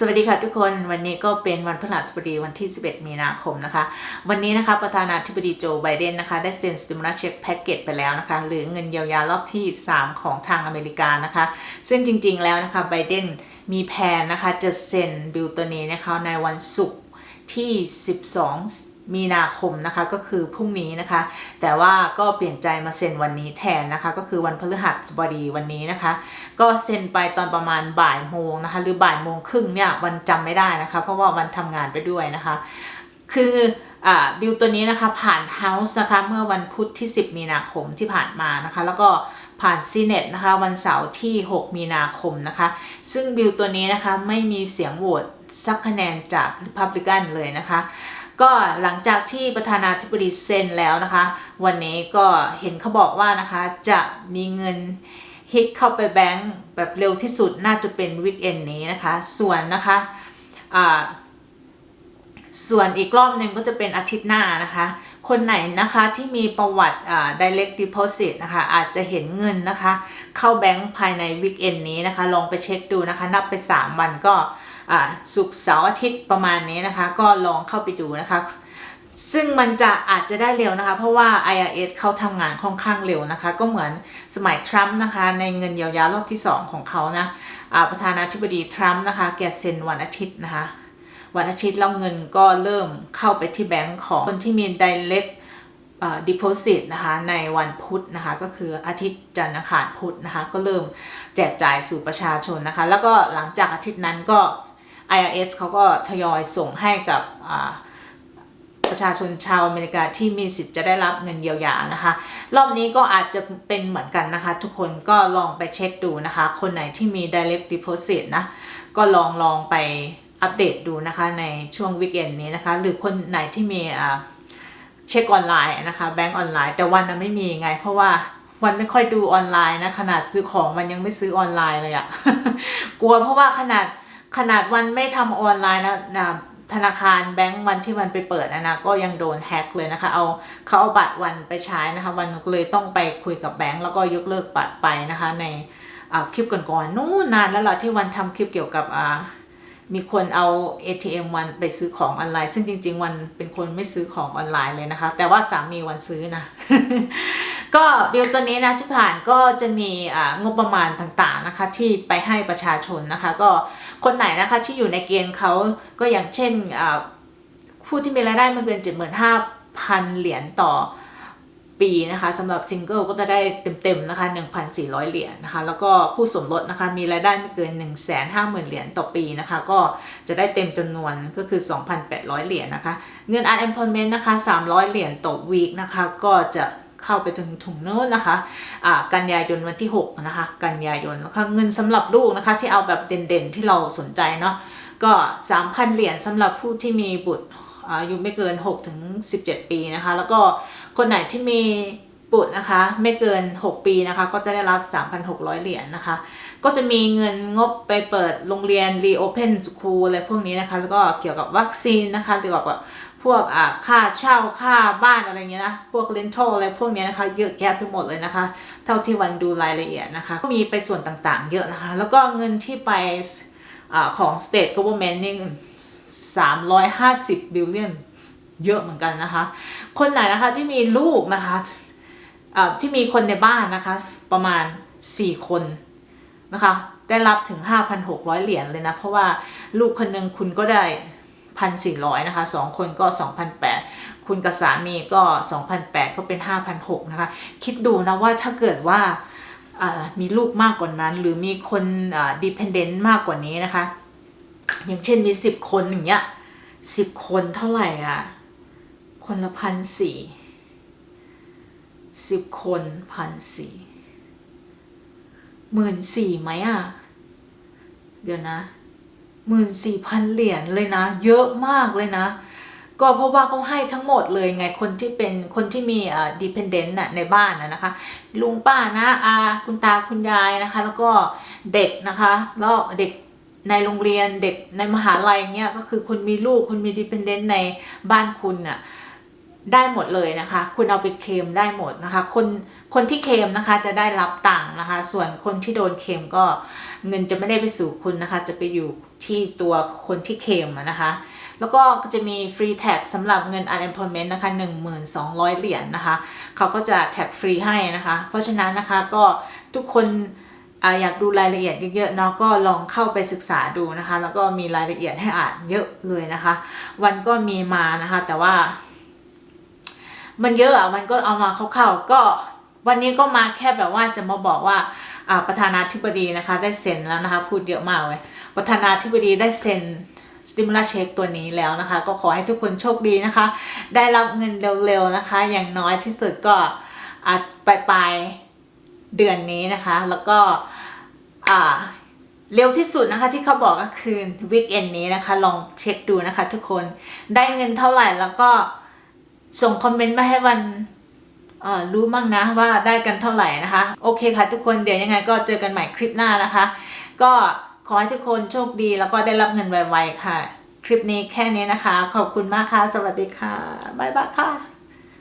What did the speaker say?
สวัสดีค่ะทุกคนวันนี้ก็เป็นวันพฤหัสบดีวันที่ 11 มีนาคมนะคะ วันนี้นะคะประธานาธิบดีโจไบเดนนะคะ ได้เซ็นสติมูลัสเช็คแพ็กเกจไปแล้วนะคะ หรือเงินเยียวยารอบที่ 3 ของทางอเมริกานะคะ ซึ่งจริงๆแล้วนะคะไบเดนมีแผนนะคะจะเซ็นบิลตัวนี้นะคะในวันศุกร์ที่ 12 มีนาคมนะคะก็คือพรุ่งนี้นะคะ แต่ว่าก็เปลี่ยนใจมาเซ็นวันนี้แทนนะคะ ก็คือวันพฤหัสบดีวันนี้นะคะ ก็เซ็นไปตอนประมาณบ่ายโมงนะคะ หรือบ่ายโมงครึ่งเนี่ยวันจำไม่ได้นะคะ เพราะว่าวันทำงานไปด้วยนะคะ คืออบิลตัวนี้นะคะผ่าน House นะคะเมื่อวันพุธที่ 10 มีนาคมที่ผ่านมานะคะ แล้วก็ผ่านซีเนตนะคะวันเสาร์ที่ 6 มีนาคมนะคะ ซึ่งบิลตัวนี้นะคะไม่มีเสียงโหวตสักคะแนนจาก Republican เลยนะคะ ก็หลังจากที่ประธานาธิบดีเซ็นแล้วนะคะ วันนี้ก็เห็นเขาบอกว่านะคะจะมีเงินฮิตเข้าไปแบงก์แบบเร็วที่สุดน่าจะเป็นวิกเอนนี้นะคะ ส่วนนะคะอ่าส่วนอีกรอบหนึ่งก็จะเป็นอาทิตย์หน้านะคะ คนไหนนะคะที่มีประวัติอ่า direct deposit นะคะ อาจจะเห็นเงินนะคะ เข้าแบงก์ภายในวิกเอนนี้นะคะ ลองไปเช็คดูนะคะ นับไป 3 วันก็ ศุกร์เสาร์อาทิตย์ประมาณนี้นะคะ ก็ลองเข้าไปดูนะคะ ซึ่งมันจะอาจจะได้เร็วนะคะ เพราะว่า IRS เขาทำงานค่อนข้างเร็วนะคะ ก็เหมือนสมัยทรัมป์นะคะ ในเงินเยียวยารอบที่ 2 ของเขานะประธานาธิบดีทรัมป์นะคะแกเซ็นวันอาทิตย์นะคะ วันอาทิตย์แล้วเงินก็เริ่มเข้าไปที่แบงก์ของคนที่มี direct เอ่อ deposit นะคะในวันพุธนะคะ ก็คืออาทิตย์จันทร์อังคารพุธนะคะ ก็เริ่มแจกจ่ายสู่ประชาชนนะคะ แล้วก็หลังจากอาทิตย์นั้นก็ IRS เขาก็ทยอยส่งให้กับประชาชนชาวอเมริกาที่มีสิทธิ์จะได้รับเงินเยียวยานะคะ รอบนี้ก็อาจจะเป็นเหมือนกันนะคะ ทุกคนก็ลองไปเช็คดูนะคะ คนไหนที่มี direct deposit นะ ก็ลองลองไปอัปเดตดูนะคะในช่วงวีคเอนนี้นะคะ หรือคนไหนที่มีเช็คออนไลน์นะคะแบงก์ออนไลน์แต่วันนั้นไม่มีไง เพราะว่าวันไม่ค่อยดูออนไลน์นะ ขนาดซื้อของมันยังไม่ซื้อออนไลน์เลยอะกลัวเพราะว่าขนาด ขนาดวันไม่ทำออนไลน์นะนะธนาคารแบงก์วันที่วันไปเปิดนะนะก็ยังโดนแฮ็กเลยนะคะ เอาเขาเอาบัตรวันไปใช้นะคะ วันเลยต้องไปคุยกับแบงก์แล้วก็ยกเลิกบัตรไปนะคะ ในคลิปก่อนๆนู่นนานแล้วล่ะที่วันทำคลิปเกี่ยวกับมีคนเอา ATM วันไปซื้อของออนไลน์ ซึ่งจริง ๆ วันเป็นคนไม่ซื้อของออนไลน์เลยนะคะ แต่ว่าสามีวันซื้อนะ ก็บิลตัวนี้นะที่ผ่านก็จะมีงบประมาณต่างๆนะคะที่ไปให้ประชาชนนะคะก็คนไหนนะคะที่อยู่ในเกณฑ์เขาก็อย่างเช่นผู้ที่มีรายได้ไม่เกิน 75,000 เหรียญต่อปีนะคะสำหรับซิงเกิลก็จะได้เต็มๆนะคะ 1,400 เหรียญนะคะ แล้วก็คู่สมรสนะคะมีรายได้ไม่เกิน 150,000 เหรียญต่อปีนะคะ ก็จะได้เต็มจำนวนก็คือ 2,800 เหรียญนะคะ เงิน unemployment นะคะ 300 เหรียญต่อวีคนะคะ ก็จะ เข้าไปถึงถุงโน้นนะคะอ่ากันยายนวันที่ 6 นะคะ กันยายนแล้วก็เงินสำหรับลูกนะคะ ที่เอาแบบเด่นๆที่เราสนใจเนาะก็ 3,000 เหรียญสำหรับผู้ที่มีบุตรอายุไม่เกิน6ถึง17 ปีนะคะ แล้วก็คนไหนที่มีบุตรนะคะ ไม่เกิน 6 ปีนะคะ ก็จะได้รับ 3,600 เหรียญนะคะ ก็จะมีเงินงบไปเปิดโรงเรียน reopen school อะไรพวกนี้นะคะ แล้วก็เกี่ยวกับวัคซีนนะคะเกี่ยวกับ พวกอ่าค่าเช่าค่าบ้านอะไรเงี้ยนะพวก rental อะไรพวกเนี้ยนะคะเยอะแยะไปหมดเลยนะคะ เท่าที่วันดูรายละเอียดนะคะ ก็มีไปส่วนต่างๆ เยอะนะคะ แล้วก็เงินที่ไปอของ state government นี่350บิลเลียนเยอะเหมือนกันนะคะ คนไหนนะคะที่มีลูกนะคะอ่าที่มีคนในบ้านนะคะ ประมาณ 4 คนนะคะ ได้รับถึง 5,600 เหรียญเลยนะ เพราะว่าลูกคนหนึ่งคุณก็ได้ 1,400นะคะ2คนก็2,800คุณกับสามีก็2,800ก็เป็น5,600นะคะ คิดดูนะว่าถ้าเกิดว่ามีลูกมากกว่านั้น หรือมีคนอ่า dependent มากกว่านี้นะคะ อย่างเช่นมีสิบคนอย่างเงี้ยสิบคนเท่าไหร่อะ คนละพันสี่สิบคนพันสี่หมื่นสี่ไหมอะ เดี๋ยวนะ หมื่นสี่พันเหรียญเลยนะ เยอะมากเลยนะ ก็เพราะว่าเขาให้ทั้งหมดเลยไงคนที่เป็นคนที่มีอ่าดิพเอนเดนต์น่ะในบ้านนะนะคะ ลุงป้านะอาคุณตาคุณยายนะคะ แล้วก็เด็กนะคะแล้วเด็กในโรงเรียนเด็กในมหาลัยเงี้ยก็คือคุณมีลูกคุณมีดิพเอนเดนต์ในบ้านคุณน่ะ ได้หมดเลยนะคะ คุณเอาไปเคมได้หมดนะคะ คนคนที่เคมนะคะจะได้รับตังค์นะคะ ส่วนคนที่โดนเคมก็เงินจะไม่ได้ไปสู่คุณนะคะ จะไปอยู่ที่ตัวคนที่เคมนะคะ แล้วก็จะมีฟรีแท็กสำหรับเงิน unemployment นะคะ 1200 เหรียญนะคะ เขาก็จะแท็กฟรีให้นะคะ เพราะฉะนั้นนะคะก็ทุกคนอยากดูรายละเอียดเยอะๆเนาะก็ลองเข้าไปศึกษาดูนะคะ แล้วก็มีรายละเอียดให้อ่านเยอะเลยนะคะ วันก็มีมานะคะ แต่ว่า มันเยอะอะมันก็เอามาคร่าวๆก็วันนี้ก็มาแค่แบบว่าจะมาบอกว่าอ่าประธานาธิบดีนะคะ ได้เซ็นแล้วนะคะ พูดเยอะมากเลยประธานาธิบดีได้เซ็นสติมูล a เช็คตัวนี้แล้วนะคะ ก็ขอให้ทุกคนโชคดีนะคะ ได้รับเงินเร็วๆนะคะ อย่างน้อยที่สุดก็อ่าปลายปลายเดือนนี้นะคะ แล้วก็อ่าเร็วที่สุดนะคะที่เขาบอกก็คือวีคเอนนี้นะคะ ลองเช็คดูนะคะทุกคนได้เงินเท่าไหร่แล้วก็ ส่งคอมเมนต์มาให้วันรู้มั่งนะว่าได้กันเท่าไหร่นะคะ โอเคค่ะทุกคนเดี๋ยวยังไงก็เจอกันใหม่คลิปหน้านะคะ ก็ขอให้ทุกคนโชคดีแล้วก็ได้รับเงินไวๆค่ะ คลิปนี้แค่นี้นะคะ ขอบคุณมากค่ะ สวัสดีค่ะ บ๊ายบายค่ะ